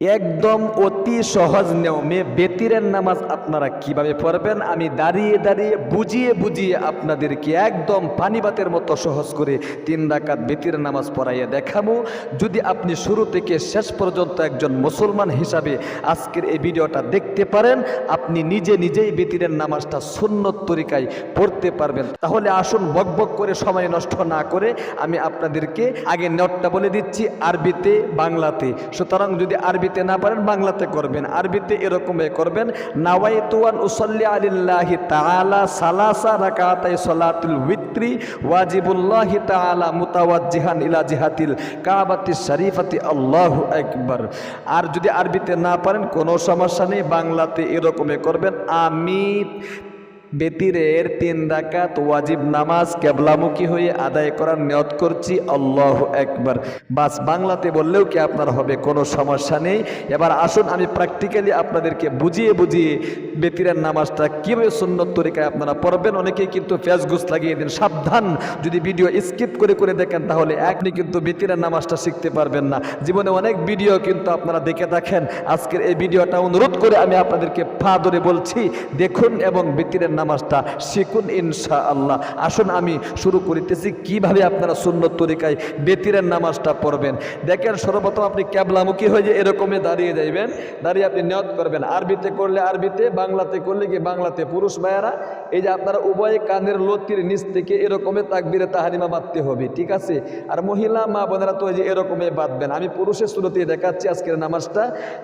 একদম অতি সহজ নিয়মে বেতিরের নামাজ আপনারা কীভাবে পড়বেন? আমি দাঁড়িয়ে দাঁড়িয়ে বুঝিয়ে বুঝিয়ে আপনাদেরকে একদম পানিবাতের মতো সহজ করে তিন ডাকাত বেতিরের নামাজ পড়াইয়া দেখাবো যদি আপনি শুরু থেকে শেষ পর্যন্ত একজন মুসলমান হিসাবে আজকের এই ভিডিওটা দেখতে পারেন, আপনি নিজে নিজেই বেতিরের নামাজটা সুন্নত তরিকায় পড়তে পারবেন। তাহলে আসুন বকবক করে সময় নষ্ট না করে আমি আপনাদেরকে আগে নটটা বলে দিচ্ছি, আরবিতে, বাংলাতে। সুতরাং যদি আরবিতে না পারেন, বাংলাতে করবেন। আরবিতে এরকম করবেন, নাওয়াইতুয়ান উসল্লি আলিল্লাহি তাআলা সালাসা রাকাতাই সালাতুল উইত্রি ওয়াজিবুল্লাহি তাআলা মুতাওয়াজ্জিহান ইলা জিহাতিল কাবাতি শরীফাতি। আল্লাহ আকবার। আর যদি আরবিতে না পারেন, কোনো সমস্যা নেই, বাংলাতে এরকমই করবেন। আমি বেতিরের তিন রাকাত ওয়াজিব নামাজ কেবলামুখী হয়ে আদায় করার নিয়ত করছি, আল্লাহ একবার বাস বাংলাতে বললেও কি আপনার হবে, কোনো সমস্যা নেই। এবার আসুন আমি প্র্যাকটিক্যালি আপনাদেরকে বুঝিয়ে বুঝিয়ে বেতিরের নামাজটা কীভাবে সুন্নত তরিকায় আপনারা পড়বেন। অনেকেই কিন্তু ফেসগুস লাগিয়ে দিন, সাবধান। যদি ভিডিও স্কিপ করে করে দেখেন, তাহলে আপনি কিন্তু বেতিরের নামাজটা শিখতে পারবেন না। জীবনে অনেক ভিডিও কিন্তু আপনারা দেখে দেখেন আজকের এই ভিডিওটা অনুরোধ করে আমি আপনাদেরকে পা ধরে বলছি, দেখুন এবং বেতিরের নামাজটা শিখুন ইনশা আল্লাহ আসুন আমি শুরু করিতেছি, কীভাবে আপনারা সুন্নত তরিকায় বেতিরের নামাজটা পড়বেন। দেখেন সর্বপ্রথম আপনি ক্যাবলামুখী হয়ে যে এরকমই দাঁড়িয়ে যাইবেন, দাঁড়িয়ে আপনি নিয়ত করবেন। আরবিতে করলে আরবিতে, বাংলাতে করলে কি বাংলাতে? পুরুষ ভাইয়ারা, এই যে আপনারা উভয় কানের লতির নিচ থেকে এরকমই তাকবিরে তাহারিমা বাঁধতে হবে, ঠিক আছে? আর মহিলা মা বোনেরা তো যে এরকমই বাঁধবেন। আমি পুরুষের শুরুতে দেখাচ্ছি আজকের নামাজটা।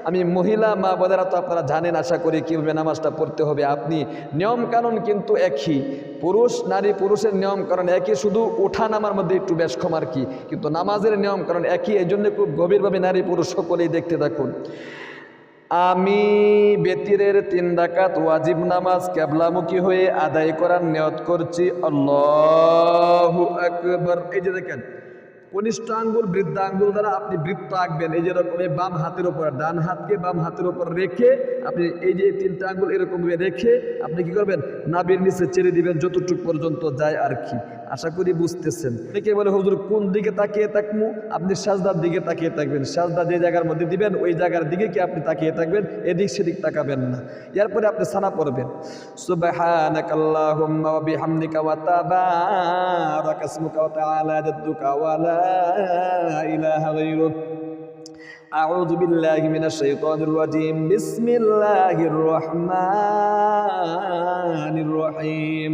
আমি মহিলা মা বোনেরা তো আপনারা জানেন, আশা করি কীভাবে নামাজটা পড়তে হবে। আপনি নিয়ম কানুন কিন্তু একই। পুরুষ, নারী, পুরুষের নিয়ম কারণ একই। শুধু ওঠা নামার মধ্যে একটু বেশ কম আর কি। কিন্তু নামাজের নিয়ম কারণ একই। এই জন্য খুব গভীরভাবে নারী, পুরুষ সকলেই দেখতে থাকুন। আমি বেতিরের তিন ডাকাত ওয়াজিব নামাজ ক্যাবলামুখী হয়ে আদায় করার নিয়ত করছি। আল্লাহ আকবর। এই যে দেখেন কনিষ্ঠ আঙ্গুল বৃদ্ধ আঙ্গুল দ্বারা আপনি বৃত্ত আঁকবেন। এই যেরকম এই বাম হাতের উপর, ডান হাতকে বাম হাতের উপর রেখে আপনি এই যে তিনটা আঙ্গুল এরকম রেখে আপনি কি করবেন? নাবির নিচে ছেড়ে দিবেন, যতটুক পর্যন্ত যায় আর কি। আশা করি বুঝতেছেন অনেকে বলে হুজুর কোন দিকে তাকিয়ে থাকবো আপনি সাজদার দিকে তাকিয়ে থাকবেন সাজদা যে জায়গার মধ্যে দিবেন ওই জায়গার দিকে কি আপনি তাকিয়ে থাকবেন এদিক সেদিক তাকাবেন না এরপরে আপনি সানা পড়বেন সুবহানাকাল্লাহুম্মা ওয়া বিহামদিকা ওয়া তাবারাকা ইসমুকা ওয়া তাআলা জাদ্দুকা ওয়া লা ইলাহা গায়রুক أعوذ بالله من الشيطان الرجيم بسم الله الرحمن الرحيم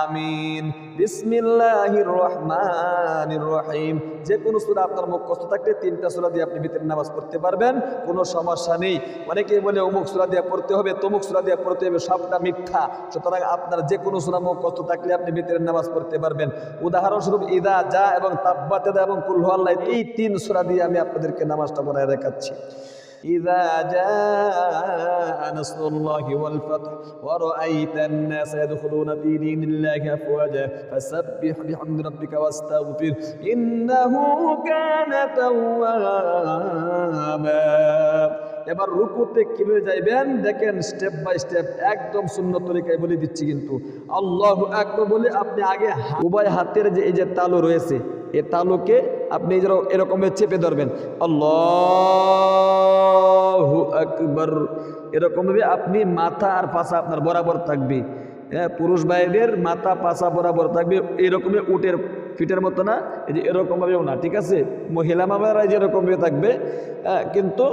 আমিন। বিসমিল্লাহির রহমানির রহিম যে কোনো সূরা আপনার মুখ কষ্ট থাকলে তিনটা সূরা দিয়ে আপনি ভিতরে নামাজ পড়তে পারবেন, কোনো সমস্যা নেই। অনেকেই বলে, অমুক সূরা দিয়ে পড়তে হবে, তমুক সূরা দিয়ে পড়তে হবে, সবটা মিথ্যা। সুতরাং আপনার যে কোনো সূরা মুখ কষ্ট থাকলে আপনি ভিতরে নামাজ পড়তে পারবেন। উদাহরণস্বরূপ, ইদা যা এবং তাব্বাতেদা এবং কুল্লু আল্লাহ এই তিন সূরা দিয়ে আমি আপনাদেরকে নামাজটা পড়ায় দেখাচ্ছি। إذا جاء نصر الله والفتح ورأيت الناس يدخلون في دين الله أفواجا فسبح بحمد ربك واستغفر إنه كان توابا এবার রুকুতে কিভাবে যাইবেন দেখেন স্টেপ বাই স্টেপ একদম শূন্য তরিকায় বলে দিচ্ছি কিন্তু আল্লাহ একবার বলে আপনি আগে হা- উভয় হাতের যে এই যে তালু রয়েছে এই তালুকে আপনি এই যে এরকম চেপে ধরবেন। আল্লাহ আকবর। এরকমভাবে আপনি মাথা আর পাশা আপনার বরাবর থাকবে। হ্যাঁ পুরুষ ভাইদের মাথা পাশা বরাবর থাকবে। এরকমই উটের ফিটের মতো না এই যে এরকমভাবেও না ঠিক আছে? মহিলা মামারা যেরকমভাবে থাকবে হ্যাঁ, কিন্তু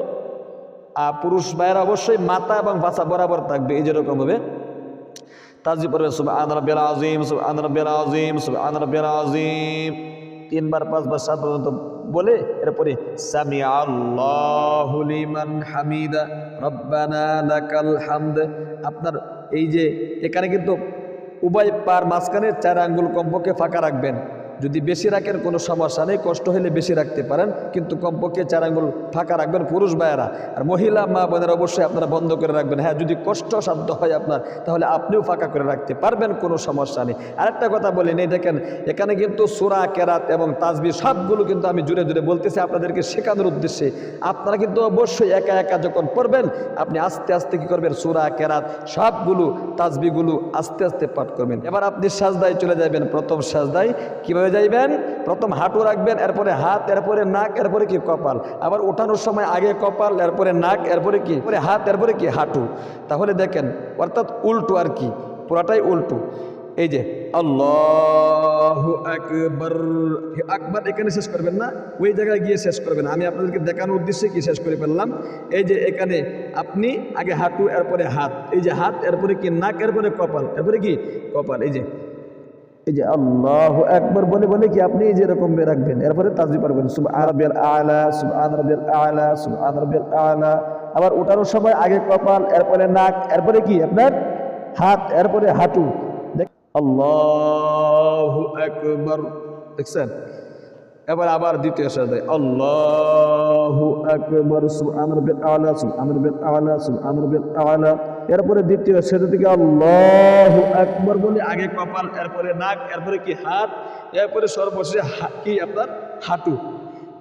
পুরুষ ভাইয়েরা অবশ্যই মাথা এবং পাশা বরাবর থাকবে এই যেরকম হবে তাজি পড়বে সুবহান রাব্বিল আযীম সুবহান রাব্বিল আযীম সুবহান রাব্বিল আযীম। তিনবার, পাঁচবার সাত পর্যন্ত বলে, এরপরে সামি আল্লাহু লিমান হামিদা হামদ। আপনার এই যে, এখানে কিন্তু উভয় পার মাঝখানে চার আঙ্গুল কম্পকে ফাঁকা রাখবেন। যদি বেশি রাখেন, কোনো সমস্যা নেই। কষ্ট হলে বেশি রাখতে পারেন, কিন্তু কমপক্ষে চার আঙ্গুল ফাঁকা রাখবেন পুরুষ ভাইয়েরা। আর মহিলা মা বোনের অবশ্যই আপনারা বন্ধ করে রাখবেন। হ্যাঁ যদি কষ্ট সাধ্য হয় আপনার, তাহলে আপনিও ফাঁকা করে রাখতে পারবেন, কোনো সমস্যা নেই। আরেকটা কথা বলি, নেই দেখেন, এখানে কিন্তু সুরা, কেরাত এবং তাজবি সবগুলো কিন্তু আমি জুড়ে জুড়ে বলতেছি আপনাদেরকে শেখানোর উদ্দেশ্যে। আপনারা কিন্তু অবশ্যই একা একা যখন পড়বেন, আপনি আস্তে আস্তে কী করবেন? সুরা, কেরাত সবগুলো, তাজবিগুলো আস্তে আস্তে পাঠ করবেন। এবার আপনি সাজদায় চলে যাবেন প্রথম সাজদায়। কীভাবে যাইবেন, প্রথম হাঁটু রাখবেন, এরপরে হাত, এরপরে নাক, এরপরে কি কপাল? আবার ওঠানোর সময় আগে কপাল, এরপরে নাক, এরপরে কি? এরপরে হাত, এরপরে কি? হাঁটু। তাহলে দেখেন, অর্থাৎ উল্টো আর কি, পুরাটাই উল্টো। এই যে, আল্লাহ আকবর। আকবর, এখানে শেষ করবেন না, ওই জায়গায় গিয়ে শেষ করবেন। আমি আপনাদেরকে দেখানোর উদ্দেশ্যে কি শেষ করে ফেললাম? এই যে, এখানে আপনি আগে হাঁটু, এরপরে হাত। এই যে, হাত, এরপরে কি? নাক, এরপরে কপাল। এরপরে কি? কপাল। এই যে এই যে আল্লাহ একবার বলে বলে কি আপনি এই যে এরকম বের রাখবেন? এরপরে তাজবি পারবেন সুব আরবের আলা সুব আনরবের আলা সুব আনরবের আলা। আবার ওঠানোর সময় আগে কপাল, এরপরে নাক, এরপরে কি আপনার? হাত, এরপরে হাঁটু। দেখ আল্লাহ একবার দেখছেন? এবার আবার দ্বিতীয় সাথে আল্লাহ আকবর, সুবহান রাব্বিল আলা, সুবহান রাব্বিল আলা, সুবহান রাব্বিল আলা। এরপরে দ্বিতীয় সেটা থেকে আল্লাহ একবার বলে, আগে কপাল, এরপরে নাক, এরপরে কি হাত, এরপরে সর্বশেষে কি আপনার? হাঁটু।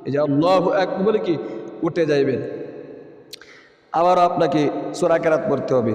এই যে আল্লাহ একবার কি? উঠে যাইবেন। আবার আপনাকে সোরাকেরাত পড়তে হবে।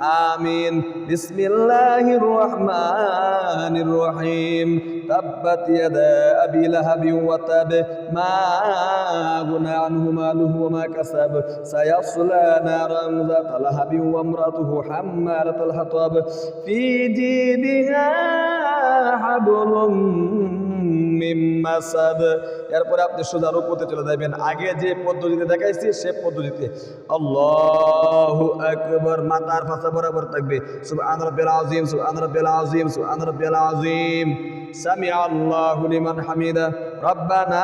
آمين. بسم الله الرحمن الرحيم. تبت يدا أبي لهب وتب. ما أغنى عنه ماله وما كسب. سيصلى نارا ذات لهب وامرأته حمالة الحطب. في جيدها حبل এরপরে আপনি সোজা রুকুতে চলে যাবেন। আগে যে পদ্ধতিতে দেখাইছি, সে পদ্ধতিতে। আল্লাহু আকবার, মাথার ফাঁসা বরাবর থাকবে। সুবহান রাব্বিল আযীম, সুবহান রাব্বিল আযীম, সুবহান রাব্বিল আযীম। সামি আল্লাহু লিমান হামিদা। রব্বানা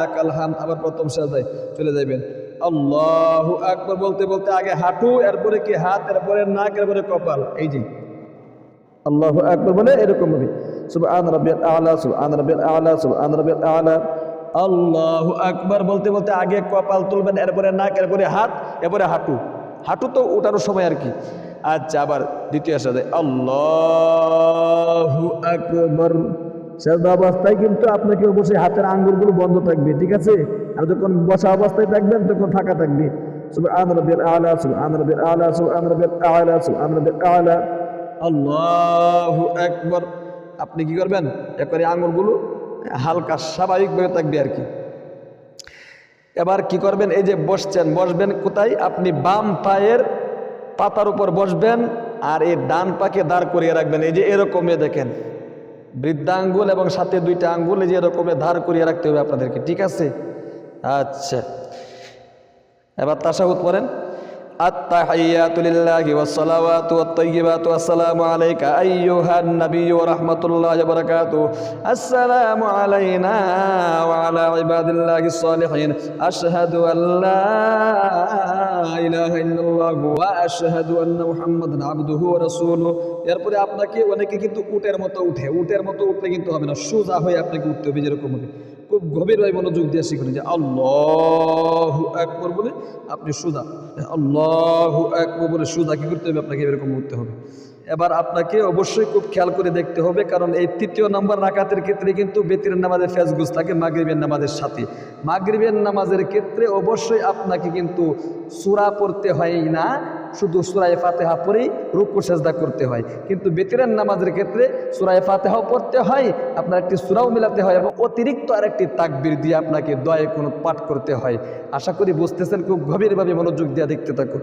লাকাল হামদ। আবার প্রথম সাজদায় চলে যাবেন আল্লাহু আকবার বলতে বলতে আগে হাঁটু, এরপরে কি হাত, এরপরে নাক, এরপরে কপাল। এই যে আল্লাহ আকবর বলে এরকম হবে। সুবহান রাব্বিল আলা, সুবহান রাব্বিল আলা আলা। আল্লাহ আকবার বলতে বলতে আগে কপাল তুলবেন, এরপরে নাক, এরপরে হাত, এরপরে হাঁটু। হাঁটু তো ওঠানোর সময় আর কি। আচ্ছা আবার দ্বিতীয় সাথে আল্লাহ আকবর। সেজদা অবস্থায় কিন্তু আপনাকে অবশ্যই হাতের আঙ্গুলগুলো বন্ধ থাকবে, ঠিক আছে? আর যখন বসা অবস্থায় থাকবেন, তখন ফাঁকা থাকবে। সুবহান রাব্বিল আলা, সুবহান রাব্বিল আলা, সুবহান রাব্বিল আলা, সুবহান রাব্বিল আলা। আল্লাহু একবার আপনি কি করবেন? একবারে আঙুলগুলো হালকা স্বাভাবিকভাবে থাকবে আর কি। এবার কি করবেন? এই যে বসছেন, বসবেন কোথায়? আপনি বাম পায়ের পাতার উপর বসবেন আর এই ডান পাকে দাঁড় করিয়ে রাখবেন। এই যে এরকমে দেখেন বৃদ্ধা আঙ্গুল এবং সাথে দুইটা আঙ্গুল, এই যে এরকমে দাঁড় করিয়ে রাখতে হবে আপনাদেরকে, ঠিক আছে? আচ্ছা এবার তাসাহুদ পড়েন। التحيات لله والصلوات والطيبات والسلام عليك أيها النبي ورحمة الله وبركاته السلام علينا وعلى عباد الله الصالحين أشهد أن لا إله إلا الله وأشهد أن محمدا عبده ورسوله এরপরে আপনাকে অনেকে কিন্তু উটের মতো উঠে উটের মতো উঠলে কিন্তু হবে না সোজা হয়ে আপনাকে উঠতে হবে যেরকম হবে খুব গভীরভাবে মনোযোগ দিয়ে শিখুন, যে আল্লাহ একবার বলে আপনি সুদা আল্লাহ একবার বলে সুদা কি করতে হবে? আপনাকে এরকম উঠতে হবে। এবার আপনাকে অবশ্যই খুব খেয়াল করে দেখতে হবে, কারণ এই তৃতীয় নম্বর রাকাতের ক্ষেত্রে কিন্তু বেতির নামাজের ফেসগুস থাকে মাগরিবের নামাজের সাথে। মাগরিবের নামাজের ক্ষেত্রে অবশ্যই আপনাকে কিন্তু সুরা পড়তে হয় না শুধু সুরায় ফাতেহা পরেই রুকু সেজদা করতে হয়। কিন্তু বেতিরের নামাজের ক্ষেত্রে সুরায় ফাতেহাও পড়তে হয়, আপনার একটি সুরাও মিলাতে হয় এবং অতিরিক্ত আরেকটি তাকবির দিয়ে আপনাকে দয়ে কোনো পাঠ করতে হয়। আশা করি বুঝতেছেন, খুব গভীরভাবে মনোযোগ দিয়ে দেখতে থাকুন।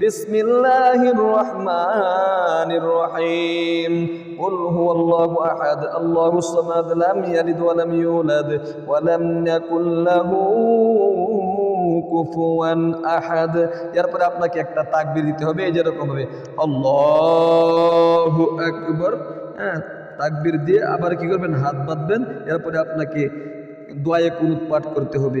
بسم الله الرحمن الرحيم قل هو الله أحد الله الصمد لم يلد ولم يولد ولم يكن له কুফুয়ান আহাদ এরপরে আপনাকে একটা তাকবীর দিতে হবে এই যেরকম হবে আল্লাহু আকবার হ্যাঁ তাকবীর দিয়ে আবার কি করবেন হাত বাঁধবেন এরপরে আপনাকে দোয়ায়ে কুনুত পাঠ করতে হবে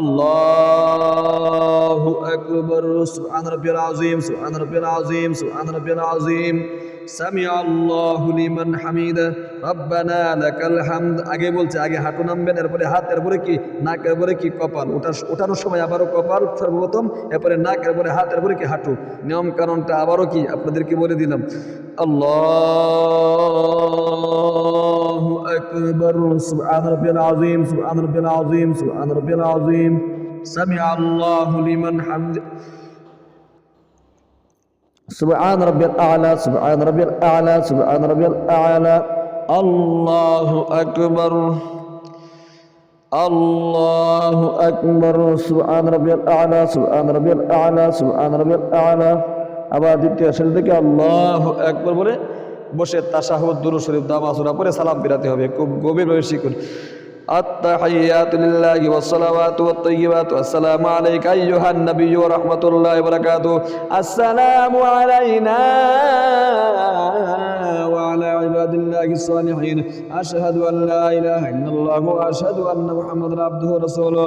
আল্লাহু আকবার সুবহান রাব্বিয়াল আযীম সুবহান রাব্বিয়াল আযীম সুবহান রাব্বিয়াল আযীম সামি আল্লাহু লিমান হামিদা রব্বানা লাকাল হামদ আগে বলছে, আগে হাঁটু নামবেন, এরপরে হাত, এরপরে কি? নাক, এরপরে কি? কপাল। ওটা ওঠানোর সময় আবারও কপাল সর্বপ্রথম, এরপরে নাক, এরপরে হাত, এরপরে কি? হাঁটু। নিয়ম কারণটা আবারও কি? আপনাদেরকে বলে দিলাম। আল্লাহ আকবর সুবহান রাব্বিয়াল আযীম সুবহান রাব্বিয়াল আযীম সুবহান রাব্বিয়াল আযীম সামিআ আল্লাহু লিমান হামদ سبحان ربي الأعلى سبحان ربي الأعلى سبحان ربي الأعلى الله أكبر الله أكبر سبحان ربي الأعلى سبحان ربي الأعلى سبحان ربي الأعلى আবার দ্বিতীয় শ্রেণী থেকে আল্লাহ একবার বলে বসে তাশাহুদ দুরু শরীফ দামাসুরা পরে সালাম ফিরাতে হবে খুব গভীরভাবে শিখুন التحيات لله والصلوات والطيبات والسلام عليك أيها النبي ورحمة الله وبركاته السلام علينا وعلى عباد الله الصالحين. أشهد أن لا إله إلا الله وأشهد أن محمد عبده ورسوله.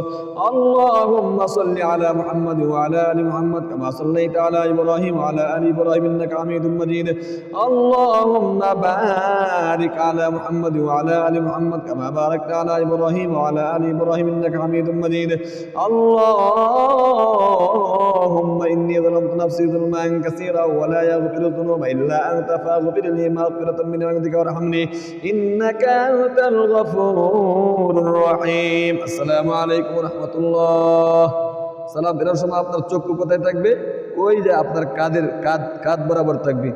اللهم صل على محمد وعلى آل محمد كما صليت على إبراهيم وعلى آل إبراهيم إنك حميد مجيد. اللهم بارك على محمد وعلى آل محمد كما باركت على إبراهيم وعلى آل إبراهيم إنك حميد مجيد. اللهم إني ظلمت نفسي ظلما كثيرا ولا يغفر الذنوب إلا أنت فاغفر لي مغفرة من عندك وارحمني إنك أنت الغفور الرحيم السلام عليكم ورحمة الله সালাম ফেরার সময় আপনার চক্ষু কোথায় থাকবে ওই যে আপনার কাদের কাদ কাদ বরাবর থাকবে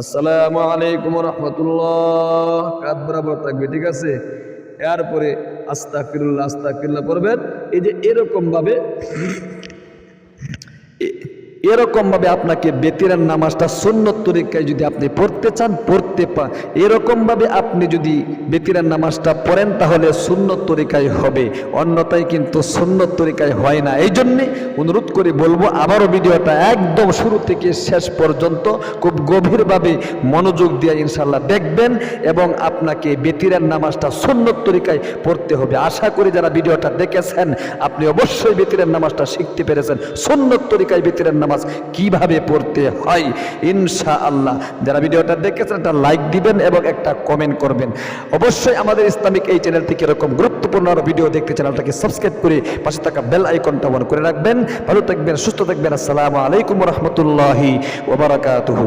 আসসালামু আলাইকুম রহমতুল্লাহ কাদ বরাবর থাকবে ঠিক আছে এরপরে আস্তাফিরুল্লাহ আস্তাফিরুল্লাহ পড়বেন এই যে এরকম ভাবে এরকম ভাবে আপনাকে বেতিরার নামাজটা সুন্নত তরিকায় যদি আপনি পড়তে চান পড়তে পা এরকম ভাবে আপনি যদি বেতিরার নামাজটা পড়েন, তাহলে সুন্নত তরিকায় হবে। অন্যথায় কিন্তু সুন্নত তরিকায় হয় না। এই জন্যে অনুরোধ করে বলব, আবারও ভিডিওটা একদম শুরু থেকে শেষ পর্যন্ত খুব গভীরভাবে মনোযোগ দিয়ে ইনশাল্লাহ দেখবেন এবং আপনাকে বেতিরার নামাজটা সুন্নত তরিকায় পড়তে হবে। আশা করি যারা ভিডিওটা দেখেছেন, আপনি অবশ্যই বেতিরের নামাজটা শিখতে পেরেছেন। সুন্নত তরিকায় বেতিরের নামাজ কীভাবে পড়তে হয় ইনশা আল্লাহ যারা ভিডিওটা দেখেছেন একটা লাইক দিবেন এবং একটা কমেন্ট করবেন। অবশ্যই আমাদের ইসলামিক এই চ্যানেল থেকে এরকম গুরুত্বপূর্ণ ভিডিও দেখতে চ্যানেলটাকে সাবস্ক্রাইব করে পাশে থাকা বেল আইকনটা অন করে রাখবেন। ভালো থাকবেন, সুস্থ থাকবেন। আসসালামু আলাইকুম রহমতুল্লাহি ওবরাকাতুহু